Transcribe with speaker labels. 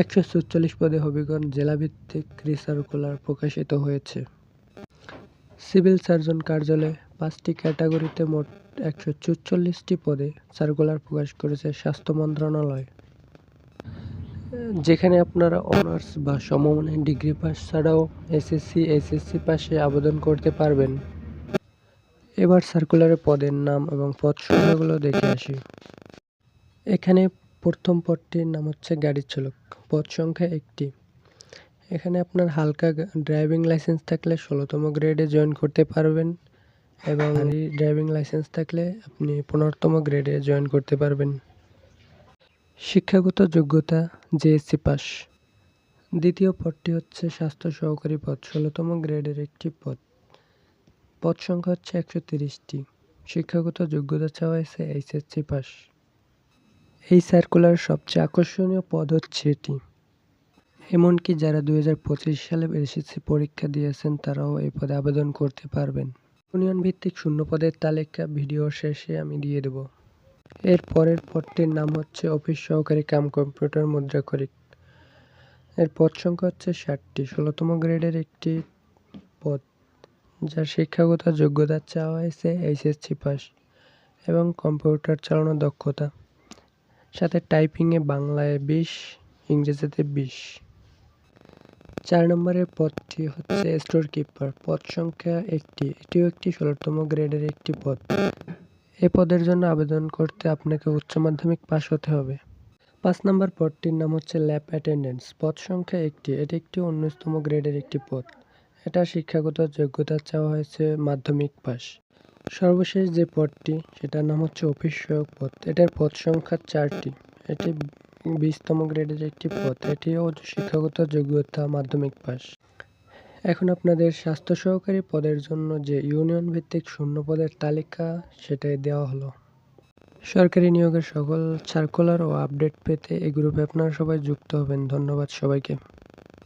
Speaker 1: একশো সুচল্লিশ পদে হবিগঞ্জ জেলাভিত্তিক রিসার্কুলার প্রকাশিত হয়েছে। সিভিল সার্জন কার্যালয়ে পাঁচটি ক্যাটাগরিতে মোট একশো চুচল্লিশটি পদে সার্কুলার প্রকাশ করেছে স্বাস্থ্য মন্ত্রণালয়। যেখানে আপনারা অনার্স বা সমমানের ডিগ্রি পাস ছাড়াও এসএসসি এসএসসি পাশে আবেদন করতে পারবেন। এবার সার্কুলারের পদের নাম এবং পদ সংখ্যাগুলো দেখে আসি। এখানে প্রথম পদটির নাম হচ্ছে গাড়ির চালক। পদ সংখ্যা একটি। এখানে আপনার হালকা ড্রাইভিং লাইসেন্স থাকলে ষোলোতম গ্রেডে জয়েন করতে পারবেন এবং ড্রাইভিং লাইসেন্স থাকলে আপনি পনেরোতম গ্রেডে জয়েন করতে পারবেন। শিক্ষাগত যোগ্যতা জেএসসি পাস। দ্বিতীয় পদটি হচ্ছে স্বাস্থ্য সহকারী পদ ষোলোতম গ্রেডের একটি পদ। পদ সংখ্যা হচ্ছে একশো তিরিশটি। শিক্ষাগত যোগ্যতা চাওয়া হয়েছে এইচএসসি পাস। এই সার্কুলার সবচেয়ে আকর্ষণীয় পদ হচ্ছে এটি। এমনকি যারা দুই হাজার পঁচিশ সালে এসএসসি পরীক্ষা দিয়েছেন, তারাও এই পদে আবেদন করতে পারবেন। ইউনিয়ন ভিত্তিক শূন্য পদের তালিকা ভিডিও শেষে আমি দিয়ে দেব। এর পরের পদটির নাম হচ্ছে অফিস সহকারী কাম কম্পিউটার মুদ্রাক্ষরিক এর পদ সংখ্যা হচ্ছে ষাটটি, ষোলোতম গ্রেডের একটি পদ, যার শিক্ষাগত যোগ্যতা চাওয়া হয়েছে এইচএসসি পাস এবং কম্পিউটার চালানোর দক্ষতা। সাথে টাইপিংয়ে বাংলায় বিশ, ইংরেজিতে বিশ। চার নম্বরের পদটি হচ্ছে স্টোর কিপার পদ সংখ্যা একটি। এটিও একটি ষোলোতম গ্রেডের একটি পদ। এ পদের জন্য আবেদন করতে আপনাকে উচ্চ মাধ্যমিক পাশ হতে হবে। পাঁচ নম্বর পদটির নাম হচ্ছে ল্যাব অ্যাটেন্ডেন্স পদ সংখ্যা একটি। এটি একটি উনিশতম গ্রেডের একটি পদ। এটা শিক্ষাগত যোগ্যতা চাওয়া হয়েছে মাধ্যমিক পাস সর্বশেষ যে পদটি, সেটার নাম হচ্ছে অফিস সহায়ক পদ। এটার পদ সংখ্যা চারটি। এটি বিশতম গ্রেডের একটি পদ। এটিও শিক্ষাগত যোগ্যতা মাধ্যমিক পাস। এখন আপনাদের স্বাস্থ্য সহকারী পদের জন্য যে ইউনিয়ন ভিত্তিক শূন্য পদের তালিকা, সেটাই দেওয়া হলো। সরকারি নিয়োগের সকল সার্কুলার ও আপডেট পেতে এই গ্রুপে আপনারা সবাই যুক্ত হবেন। ধন্যবাদ সবাইকে।